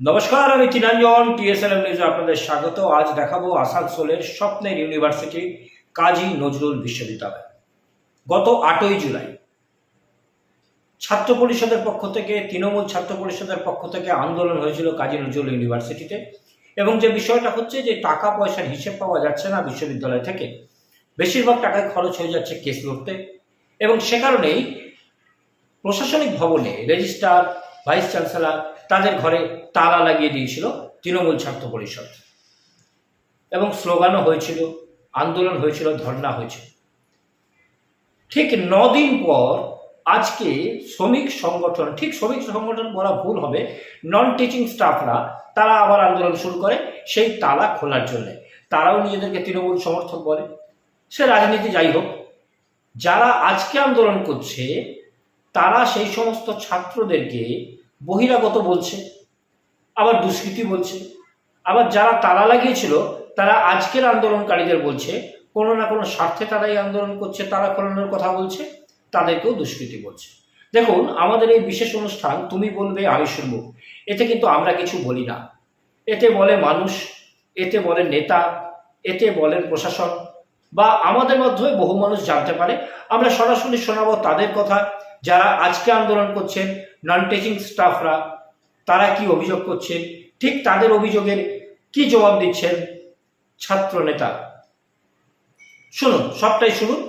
নমস্কার, আমি চিনাঞ্জন টিএসএলএম নিউজে আপনাদের স্বাগত। আজ দেখাবো আসানসোলের স্বপ্নের ইউনিভার্সিটি, কাজী নজরুল বিশ্ববিদ্যালয়। গত আটই জুলাই, ছাত্র পরিষদের পক্ষ থেকে, তৃণমূল ছাত্র পরিষদের পক্ষ থেকে আন্দোলন হয়েছিল কাজী নজরুল ইউনিভার্সিটিতে এবং যে বিষয়টা হচ্ছে যে টাকা পয়সার হিসেব পাওয়া যাচ্ছে না বিশ্ববিদ্যালয় থেকে, বেশিরভাগ টাকায় খরচ হয়ে যাচ্ছে কেস লড়তে এবং সে কারণেই প্রশাসনিক ভবনে রেজিস্ট্রার, ভাইস চ্যান্সেলর তাদের ঘরে তালা লাগিয়ে দিয়েছিল তৃণমূল ছাত্র পরিষদ। এবং স্লোগানও হয়েছিল, আন্দোলন হয়েছিল, ধর্ণা হয়েছিল। ঠিক নদিন পর আজকে শ্রমিক সংগঠন, ঠিক শ্রমিক সংগঠন বলা ভুল হবে নন টিচিং স্টাফরা তারা আবার আন্দোলন শুরু করে, সেই তালা খোলার জন্য। তারাও নিজেদেরকে তৃণমূল সমর্থক বলে। সে রাজনীতি যাই হোক, যারা আজকে আন্দোলন করছে, তারা সেই সমস্ত ছাত্রদেরকে বহিরাগত বলছে, আবার দুষ্কৃতি বলছে, আবার যারা তালা লাগিয়েছিল, তারা আজকের আন্দোলনকারীদের বলছে, কোনো না কোনো স্বার্থে তারাই আন্দোলন করছে, তারা খোলানোর কথা বলছে, তাদেরকেও দুষ্কৃতি বলছে। দেখুন, আমাদের এই বিশেষ অনুষ্ঠান, তুমি বলবে, আমি শুনব। এতে কিন্তু আমরা কিছু বলি না। এতে বলে মানুষ, এতে বলে নেতা, এতে বলেন প্রশাসন, বা আমাদের মাধ্যমে বহু মানুষ জানতে পারে। আমরা সরাসরি শোনাবো তাদের কথা যারা আজকে আন্দোলন করছেন নন টিচিং স্টাফরা তারা কি অভিযোগ করছেন? ঠিক তাদের অভিযোগের কি জবাব দিচ্ছেন ছাত্র নেতা? শুনুন, সবটাই শুনুন।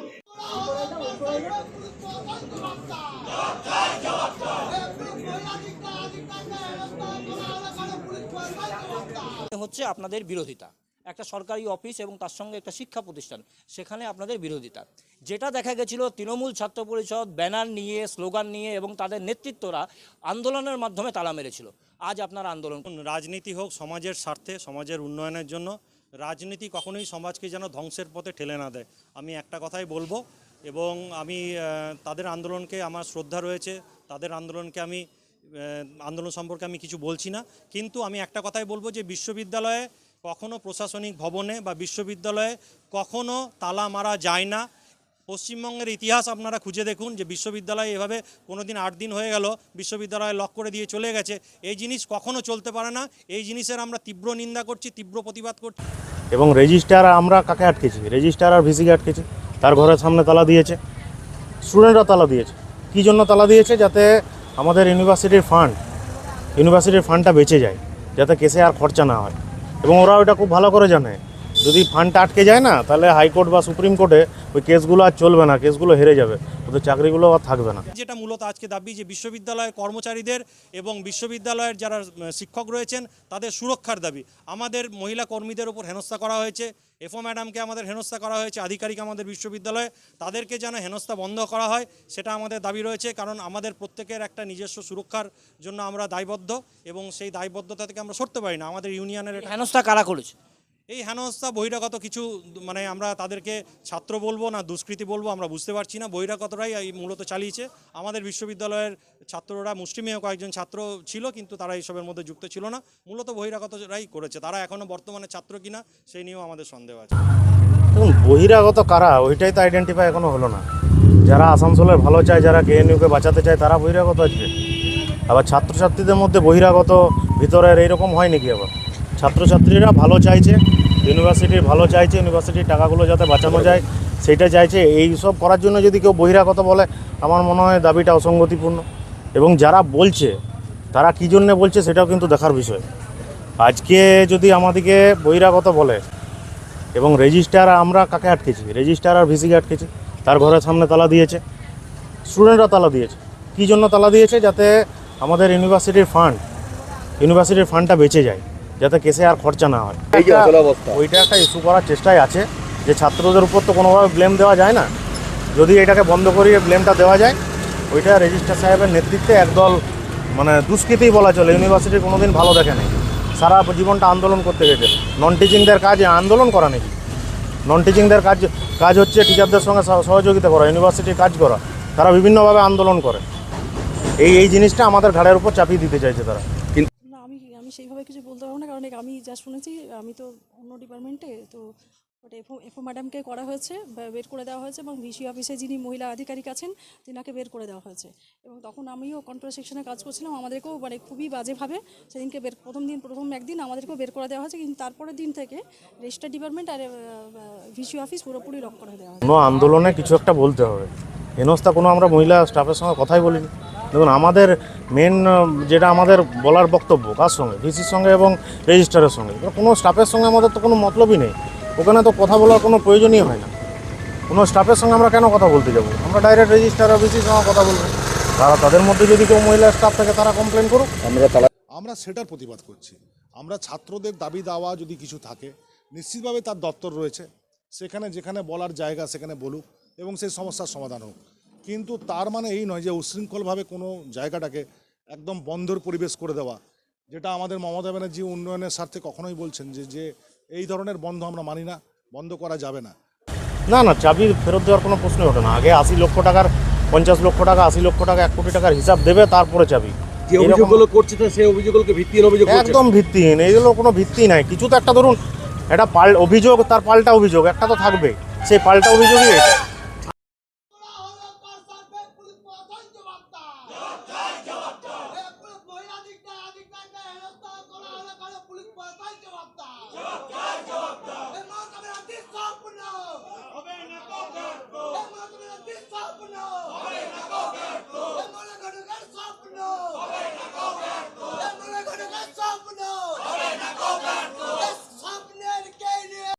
হচ্ছে আপনাদের বিরোধিতা। একটা সরকারি অফিস এবং তার সঙ্গে একটা শিক্ষা প্রতিষ্ঠান, সেখানে আপনাদের বিরোধিতা। যেটা দেখা গেছিল, তৃণমূল ছাত্র পরিষদ ব্যানার নিয়ে, স্লোগান নিয়ে এবং তাদের নেতৃত্বরা আন্দোলনের মাধ্যমে তালা মেরেছিল। আজ আপনার আন্দোলন রাজনীতি হোক সমাজের স্বার্থে, সমাজের উন্নয়নের জন্য, রাজনীতি কখনোই সমাজকে যেন ধ্বংসের পথে ঠেলে না দেয়। আমি একটা কথাই বলব এবং আমি তাদের আন্দোলনকে আমার শ্রদ্ধা রয়েছে, তাদের আন্দোলনকে আমি আন্দোলন সম্পর্কে আমি কিছু বলছি না। কিন্তু আমি একটা কথাই বলব যে বিশ্ববিদ্যালয়ে কখনো প্রশাসনিক ভবনে বা বিশ্ববিদ্যালয়ে কখনো তালা মারা যায় না। পশ্চিমবঙ্গের ইতিহাস আপনারা খুঁজে দেখুন যে বিশ্ববিদ্যালয়ে এভাবে কোনো দিন আট দিন হয়ে গেল, বিশ্ববিদ্যালয়ে লক করে দিয়ে চলে গেছে। এই জিনিস কখনো চলতে পারে না। এই জিনিসের আমরা তীব্র নিন্দা করছি, তীব্র প্রতিবাদ করছি। এবং রেজিস্ট্রার আমরা কাকে আটকেছি? রেজিস্ট্রার আর ভিসিকে আটকেছি। তার ঘরের সামনে তালা দিয়েছে। স্টুডেন্টরা তালা দিয়েছে। কী জন্য তালা দিয়েছে? যাতে আমাদের ইউনিভার্সিটির ফান্ড, ইউনিভার্সিটির ফান্ডটা বেঁচে যায়, যাতে কেসে আর খরচা না হয়। এবং ওরা ওটা খুব ভালো করে জানে। যদি ফান্ডটা আটকে যায় না তাহলে হাইকোর্ট বা সুপ্রিম কোর্টে ওই কেসগুলো আর চলবে না কেসগুলো হেরে যাবে। ওদের চাকরিগুলো আর থাকবে না। যেটা মূলত আজকে দাবি যে বিশ্ববিদ্যালয়ের কর্মচারীদের এবং বিশ্ববিদ্যালয়ের যারা শিক্ষক রয়েছেন তাদের সুরক্ষার দাবি। আমাদের মহিলা কর্মীদের উপর হেনস্থা করা হয়েছে। এফও ম্যাডামকে আমাদের হেনস্থা করা হয়েছে আধিকারিক আমাদের বিশ্ববিদ্যালয়ে। তাদেরকে যেন হেনস্থা বন্ধ করা হয় সেটা আমাদের দাবি রয়েছে। কারণ আমাদের প্রত্যেকের একটা নিজস্ব সুরক্ষার জন্য আমরা দায়বদ্ধ এবং সেই দায়বদ্ধতা থেকে আমরা সরতে পারি না। আমাদের ইউনিয়নের এটা হেনস্থা কারা করেছে? এই হেনস্থা, বহিরাগত কিছু মানে আমরা তাদেরকে ছাত্র বলব না, দুষ্কৃতি বলব, আমরা বুঝতে পারছি না। বহিরাগতরাই এই মূলত চালিয়েছে। আমাদের বিশ্ববিদ্যালয়ের ছাত্ররা মুষ্টিমেয় কয়েকজন ছাত্র ছিল, কিন্তু তারা এইসবের মধ্যে যুক্ত ছিল না। মূলত বহিরাগতরাই করেছে। তারা এখনও বর্তমানে ছাত্র কিনা, সেই নিয়েও আমাদের সন্দেহ আছে। বহিরাগত কারা? ওইটাই তো আইডেন্টিফাই এখনও হলো না। যারা আসানসোলের ভালো চায়, যারা কেএনইউকে বাঁচাতে চায়, তারা বহিরাগত আসবে। আবার ছাত্রছাত্রীদের মধ্যে বহিরাগত ভিতরের এইরকম হয় নাকি আবার? ছাত্রছাত্রীরা ভালো চাইছে ইউনিভার্সিটির ভালো চাইছে, ইউনিভার্সিটির টাকাগুলো যাতে বাঁচানো যায়, সেটা চাইছে। এই সব করার জন্য যদি কেউ বহিরাগত বলে, আমার মনে হয় দাবিটা অসঙ্গতিপূর্ণ। এবং যারা বলছে, তারা কী জন্যে বলছে সেটাও কিন্তু দেখার বিষয়। আজকে যদি আমাদেরকে বহিরাগত বলে, এবং রেজিস্ট্রার আমরা কাকে আটকেছি? রেজিস্ট্রার আর ভিসিকে আটকেছি। তার ঘরের সামনে তালা দিয়েছে। স্টুডেন্টরা তালা দিয়েছে। কী জন্য তালা দিয়েছে? যাতে আমাদের ইউনিভার্সিটির ফান্ড, ইউনিভার্সিটির ফান্ডটা বেঁচে যায়। যাতে কেসে আর খরচা না হয়। ওইটা একটা ইস্যু করার চেষ্টাই আছে যে ছাত্রদের উপর তো কোনোভাবে ব্লেম দেওয়া যায় না। যদি এটাকে বন্ধ করিয়ে ব্লেমটা দেওয়া যায় ওইটা রেজিস্ট্রার সাহেবের নেতৃত্বে একদল মানে দুষ্কৃতি বলা চলে ইউনিভার্সিটি কোনোদিন ভালো দেখে নেই। সারা জীবনটা আন্দোলন করতে গেছে। নন টিচিংদের কাজ আন্দোলন করা নাকি? নন টিচিংদের কাজ কাজ হচ্ছে টিচারদের সঙ্গে সহ- সহযোগিতা করা ইউনিভার্সিটির কাজ করা। তারা বিভিন্নভাবে আন্দোলন করে। এই এই জিনিসটা আমাদের ঘাড়ের উপর চাপিয়ে দিতে চাইছে তারা। সেইভাবে কিছু বলতে পারব না, কারণ আমি যা শুনেছি, আমি তো অন্য ডিপার্টমেন্টে তো ওটা এফও এফও ম্যাডামকে করা হয়েছে বের করে দেওয়া হয়েছে, এবং ভিসি অফিসে যিনি মহিলা আধিকারিক আছেন, তিনাকে বের করে দেওয়া হয়েছে। এবং তখন আমিও কন্ট্রোল সেকশনে কাজ করছিলাম, আমাদেরকেও মানে খুবই বাজেভাবে সেদিনকে বের, প্রথম দিন, প্রথম একদিন আমাদেরকেও বের করে দেওয়া হয়েছে, কিন্তু তারপরের দিন থেকে রেজিস্টার ডিপার্টমেন্ট আর ভিসি অফিস পুরোপুরি লক করে দেওয়া হয়েছে। কোনো আন্দোলনে কিছু একটা বলতে হবে। হেনস্থা কোনো আমরা মহিলা স্টাফের সঙ্গে কথাই বলিনি। দেখুন আমাদের মেন যেটা আমাদের বলার বক্তব্য কার সঙ্গে? ভিসির সঙ্গে এবং রেজিস্ট্রারের সঙ্গে। কোনো স্টাফের সঙ্গে আমাদের তো কোনো মতলবই নেই। ওখানে তো কথা বলার কোনো প্রয়োজনই হয় না। কোনো স্টাফের সঙ্গে আমরা কেন কথা বলতে যাব? আমরা ডাইরেক্ট রেজিস্ট্রার আর ভিসির সঙ্গে কথা বলব। তারা তাদের মধ্যে যদি কেউ মহিলা স্টাফ থাকে তারা কমপ্লেন করুক। আমরা তারা আমরা সেটার প্রতিবাদ করছি। আমরা ছাত্রদের দাবি দাওয়া যদি কিছু থাকে নিশ্চিতভাবে তার দপ্তর রয়েছে। সেখানে যেখানে বলার জায়গা সেখানে বলুক এবং সেই সমস্যার সমাধান হোক। কিন্তু তার মানে এই নয় যে উশৃঙ্খলভাবে কোনো জায়গাটাকে একদম বন্ধর পরিবেশ করে দেওয়া যেটা আমাদের মমতা ব্যানার্জি উন্নয়নের স্বার্থে কখনোই বলছেন যে যে এই ধরনের বন্ধ আমরা মানি না বন্ধ করা যাবে না। না না চাবি ফেরত দেওয়ার কোনো প্রশ্নই ওঠে না। আগে আশি লক্ষ টাকার পঞ্চাশ লক্ষ টাকা আশি লক্ষ টাকা এক কোটি টাকার হিসাব দেবে তারপরে চাবি। যে এরকম- অভিযোগগুলো করছে তো সেই অভিযোগগুলোকে ভিত্তিহীন অভিযোগ একদম ভিত্তিহীন এইগুলো কোনো ভিত্তি নাই। কিছু তো একটা ধরুন একটা পাল অভিযোগ তার পাল্টা অভিযোগ একটা তো থাকবে। সেই পাল্টা অভিযোগই এটা।